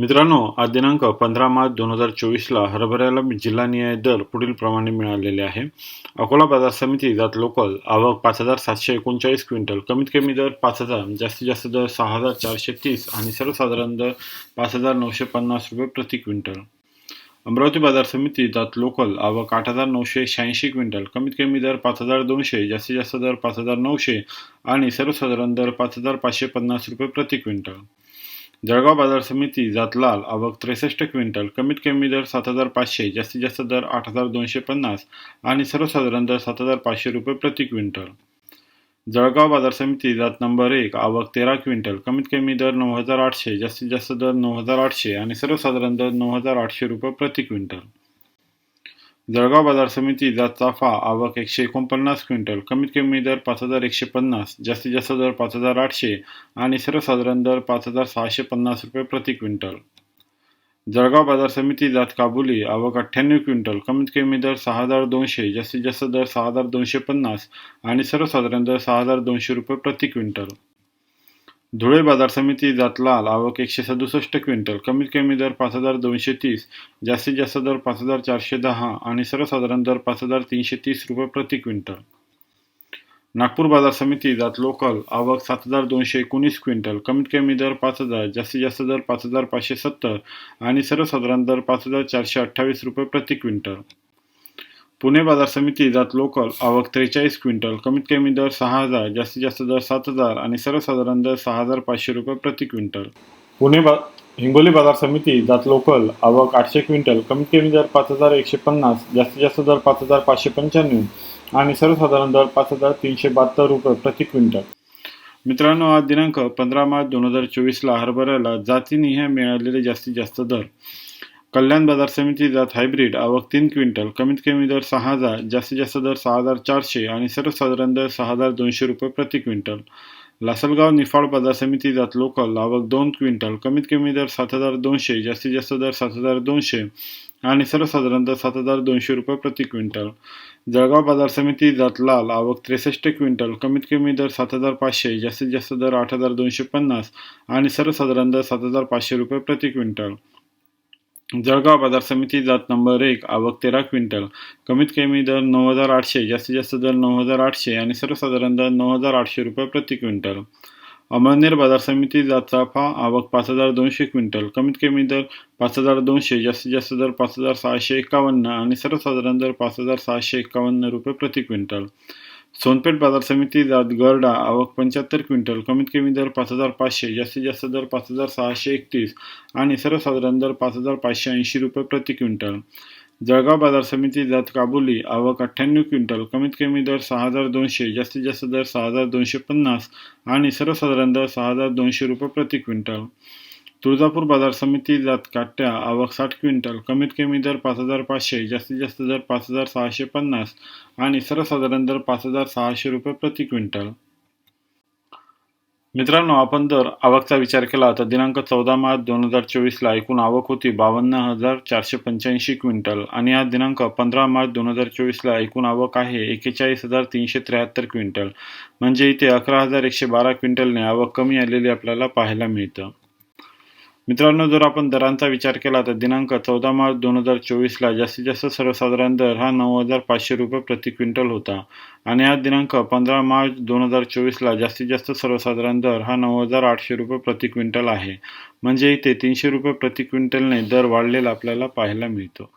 मित्रांनो आज दिनांक पंधरा मार्च दोन हजार चोवीसला हरभऱ्याला जिल्हा न्याय दर पुढील प्रमाणे मिळालेले आहे. अकोला बाजार समिती जात लोकल आवक पाच हजार सातशे एकोणचाळीस क्विंटल कमीत कमी दर पाच हजार जास्तीत जास्त दर सहा हजार चारशे तीस आणि सर्वसाधारण दर पाच हजार नऊशे पन्नास रुपये प्रति क्विंटल. अमरावती बाजार समिती जात लोकल आवक आठ हजार नऊशे शहाऐंशी क्विंटल कमीत कमी दर पाच हजार दोनशे जास्तीत जास्त दर पाच हजार नऊशे आणि सर्वसाधारण दर पाच हजार पाचशे पन्नास रुपये प्रति क्विंटल. जळगाव बाजार समिती जात लाल आवक त्रेसष्ट क्विंटल कमीत कमी दर सात हजार पाचशे जास्तीत जास्त दर आठ हजार दोनशे पन्नास आणि सर्वसाधारण दर सात हजार पाचशे रुपये प्रति क्विंटल. जळगाव बाजार समिती जात नंबर एक आवक तेरा क्विंटल कमीत कमी दर नऊ हजार आठशे जास्तीत जास्त दर नऊ हजार आठशे आणि सर्वसाधारण दर नऊ हजार आठशे रुपये प्रति क्विंटल. जळगाव बाजार समिती जात चाफा आवक एकशे एकोणपन्नास क्विंटल कमीत कमी दर पाच हजार एकशे पन्नास जास्तीत जास्त दर पाच हजार आठशे आणि सर्वसाधारण दर पाच हजार सहाशे पन्नास रुपये प्रति क्विंटल. जळगाव बाजार समिती जात काबुली आवक अठ्ठ्याण्णव क्विंटल कमीत कमी दर सहा हजार दोनशे जास्तीत जास्त दर सहा हजार दोनशे पन्नास आणि सर्वसाधारण दर सहा हजार दोनशे रुपये प्रति क्विंटल. धुळे बाजार समिती जात लाल आवक एकशे सदुसष्ट क्विंटल. कमीत कमी दर पाच हजार दोनशे तीस जास्तीत जास्त दर पाच हजार चारशे दहा आणि सर्वसाधारण दर पाच हजार तीनशे तीस रुपये प्रति क्विंटल. नागपूर बाजार समिती जात लोकल आवक सात हजार दोनशे एकोणीस क्विंटल. कमीत कमी दर पाच हजार जास्तीत जास्त दर पाच हजार पाचशे सत्तर आणि सर्वसाधारण दर पाच हजार चारशे अठ्ठावीस रुपये प्रति क्विंटल. पुणे बाजार समिती जात लोकल आवक त्रेचाळीस क्विंटल कमीत कमी दर सहा हजार जास्तीत जास्त दर सात हजार आणि सर्वसाधारण दर सहा हजार पाचशे रुपये प्रति क्विंटल. पुणे बा हिंगोली बाजार समिती जात लोकल आवक आठशे क्विंटल कमीत कमी दर पाच हजार एकशे पन्नास जास्तीत जास्त दर पाच हजार पाचशे पंच्याण्णव आणि सर्वसाधारण दर पाच हजार तीनशे बहात्तर रुपये प्रति क्विंटल. मित्रांनो आज दिनांक पंधरा मार्च दोन हजार चोवीसला हरभऱ्याला जातीनिहाय मिळालेले जास्तीत जास्त दर. कल्याण बाजार समिती जात हायब्रिड आवक तीन क्विंटल कमीत कमी दर सहा हजार जास्तीत जास्त दर सहा हजार चारशे आणि सर्वसाधारण दर सहा हजार दोनशे रुपये प्रति क्विंटल. लासलगाव निफाड बाजार समिती जात लोकल आवक दोन क्विंटल कमीत कमी दर सात हजार दोनशे जास्तीत जास्त दर सात हजार दोनशे आणि सर्वसाधारण दर सात हजार दोनशे रुपये प्रति क्विंटल. जळगाव बाजार समिती जात लाल आवक त्रेसष्ट क्विंटल कमीत कमी दर सात हजार पाचशे जास्तीत जास्त दर आठ हजार दोनशे पन्नास आणि सर्वसाधारण दर सात हजार पाचशे रुपये प्रति क्विंटल. जळगाव बाजार समिती जात नंबर एक आवक तेरा क्विंटल. कमीत कमी दर नऊ हजार आठशे जास्तीत जास्त दर नऊ हजार आठशे आणि सर्वसाधारण दर नऊ हजार आठशे रुपये प्रति क्विंटल. अमळनेर बाजार समिती जात चाफा आवक पाच हजार दोनशे क्विंटल. कमीत कमी दर पाच हजार दोनशे जास्तीत जास्त दर पाच हजार सहाशे एकावन्न आणि सर्वसाधारण दर पाच हजार सहाशे एकावन्न रुपये प्रति क्विंटल. सोनपेठ बाजार समिती जात गरडा आवक पंच्याहत्तर क्विंटल कमीत कमी दर पाच हजार पाचशे जास्तीत जास्त दर पाच हजार सहाशे एकतीस आणि सर्वसाधारण दर पाच हजार पाचशे ऐंशी रुपये प्रति क्विंटल. जळगाव बाजार समिती जात काबुली आवक अठ्ठ्याण्णव क्विंटल कमीत कमी दर सहा हजार दोनशे जास्तीत जास्त दर सहा हजार दोनशे पन्नास आणि सर्वसाधारण दर सहा हजार दोनशे रुपये प्रति क्विंटल. तुळजापूर बाजार समिती जात काट्या आवक साठ क्विंटल कमीत कमी दर पाच हजार पाचशे जास्तीत जास्त दर पाच हजार सहाशे पन्नास आणि सर्वसाधारण दर पाच हजार सहाशे रुपये प्रति क्विंटल. मित्रांनो आपण जर आवकचा विचार केला तर दिनांक चौदा मार्च दोन हजार चोवीसला एकूण आवक होती बावन्न हजार चारशे पंच्याऐंशी क्विंटल आणि आज दिनांक पंधरा मार्च दोन हजार चोवीसला एकूण आवक आहे एकेचाळीस हजार तीनशे त्र्याहत्तर क्विंटल. म्हणजे इथे अकरा हजार एकशे बारा क्विंटलने आवक कमी आलेली आपल्याला पाहायला मिळतं. मित्रांनो जर आपण दरांचा विचार केला तर दिनांक चौदा मार्च दोन हजार चोवीसला जास्तीत जास्त सर्वसाधारण दर हा नऊ हजार पाचशे रुपये प्रति क्विंटल होता. आणि आज दिनांक पंधरा मार्च दोन हजार चोवीसला जास्तीत जास्त सर्वसाधारण दर हा नऊ हजार आठशे रुपये प्रति क्विंटल आहे. म्हणजे इथे तीनशे रुपये प्रति क्विंटलने दर वाढलेला आपल्याला पाहायला मिळतो.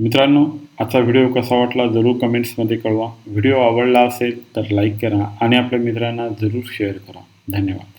मित्रांनो आजचा व्हिडिओ कसा वाटला जरूर कमेंट्समध्ये कळवा. व्हिडिओ आवडला असेल तर लाईक करा आणि आपल्या मित्रांना जरूर शेअर करा. धन्यवाद.